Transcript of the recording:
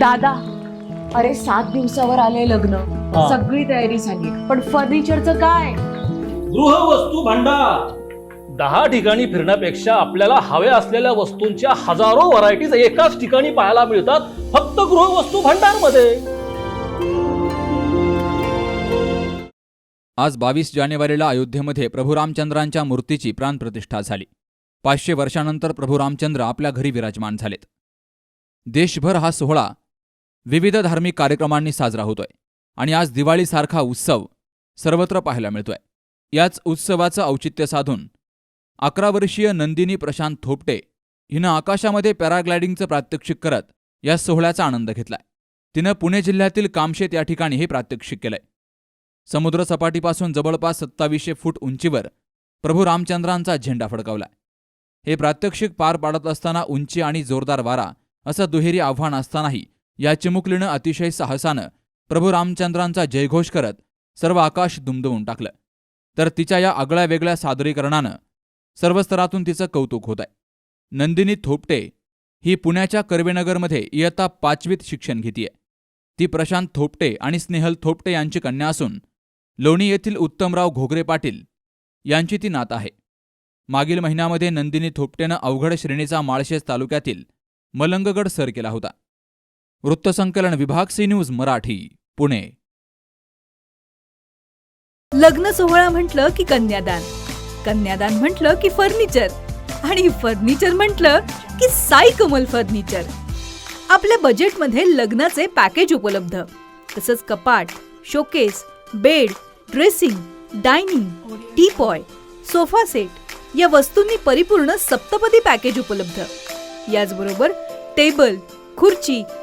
दादा अरे सात दिवसावर आले लग्न. हा. सगळी तयारी झाली. पण फर्निचरचं काय? गृहवस्तू भांडार. दहा ठिकाणी फिरण्यापेक्षा आपल्याला हव्या असलेल्या वस्तूंच्या हजारो व्हरायटीज एकाच ठिकाणी पाहायला मिळतात फक्त गृहवस्तू भांडारमध्ये आज बावीस जानेवारीला अयोध्येमध्ये प्रभू रामचंद्रांच्या मूर्तीची प्राणप्रतिष्ठा झाली. पाचशे वर्षानंतर प्रभू रामचंद्र आपल्या घरी विराजमान झालेत. देशभर हा सोहळा विविध धार्मिक कार्यक्रमांनी साजरा होतोय आणि आज दिवाळीसारखा उत्सव सर्वत्र पाहायला मिळतोय. याच उत्सवाचं औचित्य साधून अकरा वर्षीय नंदिनी प्रशांत थोपटे हिनं आकाशामध्ये पॅराग्लायडिंगचं प्रात्यक्षिक करत या सोहळ्याचा आनंद घेतलाय. तिनं पुणे जिल्ह्यातील कामशेत या ठिकाणी हे प्रात्यक्षिक केलंय. समुद्रसपाटीपासून जवळपास सत्तावीसशे फूट उंचीवर प्रभू रामचंद्रांचा झेंडा फडकावलाय. हे प्रात्यक्षिक पार पाडत असताना उंची आणि जोरदार वारा असं दुहेरी आव्हान असतानाही या चिमुकलीनं अतिशय साहसानं प्रभू रामचंद्रांचा जयघोष करत सर्व आकाश दुमदुमून टाकलं. तर तिच्या या आगळ्या वेगळ्या सादरीकरणानं सर्व स्तरातून तिचं कौतुक होत आहे नंदिनी थोपटे ही पुण्याच्या कर्वेनगरमध्ये इयत्ता पाचवीत शिक्षण घेतीये. ती प्रशांत थोपटे आणि स्नेहल थोपटे यांची कन्या असून लोणी येथील उत्तमराव घोगरे पाटील यांची ती नात आहे. मागील महिन्यामध्ये नंदिनी थोपटेनं अवघड श्रेणीचा माळशेज तालुक्यातील मलंगगड सर केला होता. वृत्तसंकलन विभाग सी न्यूज मराठी पुणे. लग्न सोहळा म्हटलं की कन्यादान कन्यादान म्हटलं की फर्निचर आणि फर्निचर म्हटलं की साई कमल फर्निचर. आपल्या बजेटमध्ये लग्नाचे पॅकेज उपलब्ध तसंच कपाट showcase bed dressing dining teapoy sofa set या वस्तूंनी परिपूर्ण सप्तपदी पॅकेज उपलब्ध. याचबरोबर टेबल खुर्ची